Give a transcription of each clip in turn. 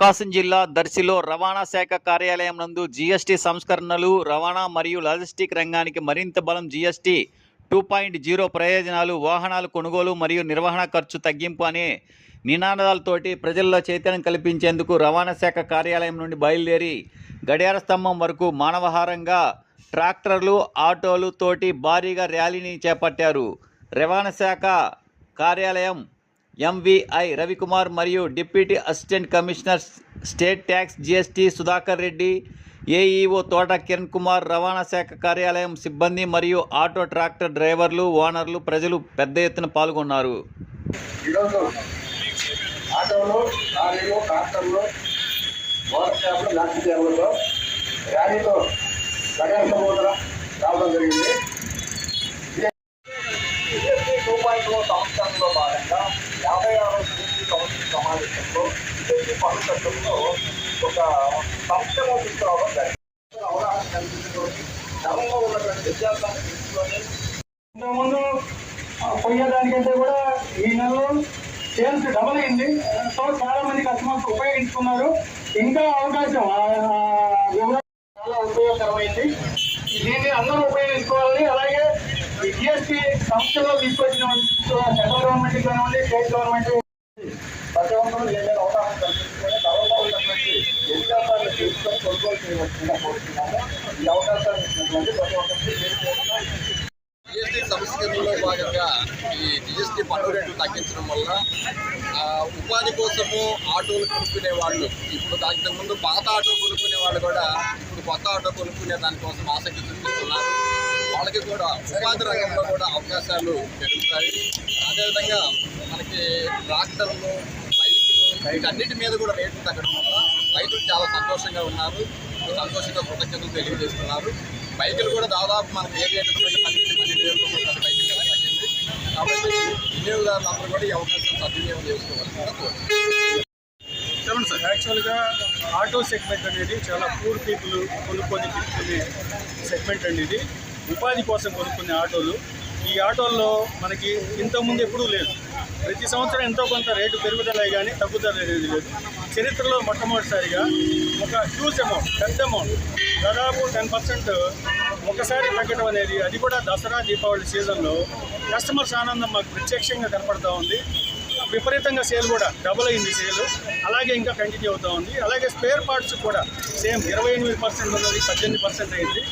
ప్రకాశం జిల్లా దర్శిలో రవాణా శాఖ కార్యాలయం నందు జీఎస్టీ సంస్కరణలు రవాణా మరియు లాజిస్టిక్ రంగానికి మరింత బలం జీఎస్టీ టూ పాయింట్ జీరో ప్రయోజనాలు వాహనాల కొనుగోలు మరియు నిర్వహణ ఖర్చు తగ్గింపు అనే నినాదాలతోటి ప్రజల్లో చైతన్యం కల్పించేందుకు రవాణా శాఖ కార్యాలయం నుండి బయలుదేరి గడియార స్తంభం వరకు మానవహారంగా ట్రాక్టర్లు ఆటోలు తోటి భారీగా ర్యాలీని చేపట్టారు. రవాణా శాఖ కార్యాలయం ఎంవిఐ రవికుమార్ మరియు deputy assistant commissioner state tax GST Sudhakar Reddy AEO Thota Kiran Kumar రవాణా శాఖ కార్యాలయం సిబ్బంది మరియు ఆటో ట్రాక్టర్ డ్రైవర్లు ఓనర్లు ప్రజలు పెద్ద ఎత్తున పాల్గొన్నారు ఈరోజు ఆటోలు లారీలు ట్రాక్టర్లు మోటార్ షాపులు లాంటి సేవలతో ర్యాలీతో రావడం జరిగింది టూ పాయింట్ సంవత్సరంలో భాగంగా యాభై ఆరో బీజేపీ కౌన్సిల్ సమావేశంలో బీజేపీ పనులతో ఒక సంక్షేమ తీసుకురావడం జరిగింది అవగాహన కల్పించుకొని క్రమంలో ఉన్నటువంటి వ్యత్యాసాన్ని తీసుకొని ఇంతకుముందు ఆ, పోయేదానికంటే కూడా ఈ నెలలో సేల్స్ డబల్ అయింది. సో చాలా మంది కస్టమర్స్ ఉపయోగించుకున్నారు. ఇంకా అవకాశం చాలా ఉపయోగకరమైంది. దీన్ని అందరూ ఉపయోగించుకోవాలని అలాగే జిఎస్టీ సంస్థలో తీసుకొచ్చిన సెంట్రల్ గవర్నమెంట్ కానివ్వండి స్టేట్ గవర్నమెంట్ ప్రతి ఒక్కరూ దీని కల్పించుకొని తర్వాత ఉన్నటువంటి తీసుకొని కొనుగోలు కోరుతున్నాము. ఈ ఇచ్చినటువంటి ప్రతి ఒక్కరికి జిఎస్టీ సంస్కరణలో భాగంగా ఈ జిఎస్టీ పన్ను రేట్లు తగ్గించడం వల్ల ఉపాధి కోసము ఆటోలు కొనుక్కునే వాళ్ళు ఇప్పుడు దానికి ముందు పాత ఆటో కొనుక్కునే వాళ్ళు కూడా ఇప్పుడు కొత్త ఆటో కొనుక్కునే దానికోసం ఆసక్తి వాళ్ళకి కూడా ఉపాధి రంగంలో కూడా అవకాశాలు పెరుగుతాయి. అదేవిధంగా మనకి ట్రాక్టర్లు బైకులు వీటన్నిటి మీద కూడా రేట్లు తగ్గడం వల్ల రైతులు చాలా సంతోషంగా ఉన్నారు. సంతోషంగా కృతజ్ఞతలు తెలియజేస్తున్నారు. బైకులు కూడా దాదాపు మనకి ఏ రేటు పన్నెండు పన్నెండు వేల రూపాయల బైకులు కూడా తగ్గింది కాబట్టి వినియోగదారులందరూ కూడా ఈ అవకాశం సద్వినియోగం కోరుతున్నాను చెప్పండి సార్. యాక్చువల్గా ఆటో సెగ్మెంట్ అనేది చాలా పూర్ పీపుల్ కొనుక్కొని తిప్పుకునే సెగ్మెంట్ అండి ఇది. ఉపాధి కోసం కొనుక్కునే ఆటోలు ఈ ఆటోల్లో మనకి ఇంతకుముందు ఎప్పుడూ లేదు. ప్రతి సంవత్సరం ఎంతో కొంత రేటు పెరుగుదలే కానీ తగ్గుదల అనేది లేదు. చరిత్రలో మొట్టమొదటిసారిగా ఒక హ్యూజ్ అమౌంట్ పెద్ద అమౌంట్ దాదాపు టెన్ పర్సెంట్ ఒకసారి తగ్గడం అనేది అది కూడా దసరా దీపావళి సీజన్లో కస్టమర్స్ ఆనందం మాకు ప్రత్యక్షంగా కనపడతా ఉంది. విపరీతంగా సేల్ కూడా డబుల్ అయింది సేల్. అలాగే ఇంకా కంటిన్యూ అవుతా ఉంది. అలాగే స్పేర్ పార్ట్స్ కూడా సేమ్ ఇరవై ఎనిమిది పర్సెంట్ ఉన్నది పద్దెనిమిది పర్సెంట్ అయింది.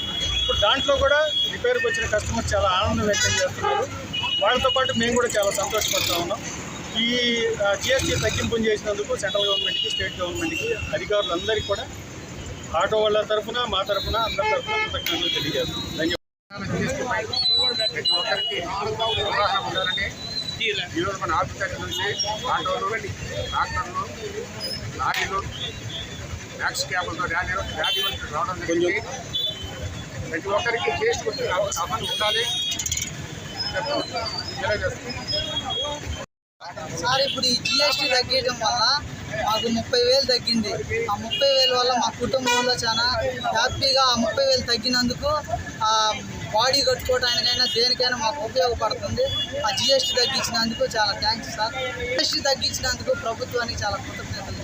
ఇప్పుడు దాంట్లో కూడా రిపేర్కి వచ్చిన కస్టమర్స్ చాలా ఆనందం వ్యక్తం చేస్తున్నారు. వాళ్ళతో పాటు మేము కూడా చాలా సంతోషపడుతూ ఉన్నాం. ఈ జిఎస్టీ తగ్గింపు చేసినందుకు సెంట్రల్ గవర్నమెంట్కి స్టేట్ గవర్నమెంట్కి అధికారులందరికీ కూడా ఆటో వాళ్ళ తరఫున మా తరఫున అందరి తరఫున కృతజ్ఞతలు తెలియజేస్తాం ధన్యవాదాలు. ఈరోజు మన ఆఫీసర్ నుంచి ఆటోలు ట్రాక్టర్లు లారీలు ట్యాక్స్ క్యాబులతో ర్యాలీ ర్యాలీ రావడం జరిగింది ప్రతి ఒక్కరికి టేస్ట్ కొట్టిన అవగాహన ఉండాలి. సార్ ఇప్పుడు ఈ జిఎస్టీ తగ్గించడం వల్ల మాకు ముప్పై వేలు తగ్గింది. ఆ ముప్పై వేల వల్ల మా కుటుంబంలో చాలా హ్యాపీగా ఆ ముప్పై వేలు తగ్గినందుకు ఆ బాడీ కట్టుకోవడానికైనా దేనికైనా మాకు ఉపయోగపడుతుంది. ఆ జిఎస్టీ తగ్గించినందుకు చాలా థ్యాంక్స్ సార్. జిఎస్టీ తగ్గించినందుకు ప్రభుత్వానికి చాలా కృతజ్ఞతలు.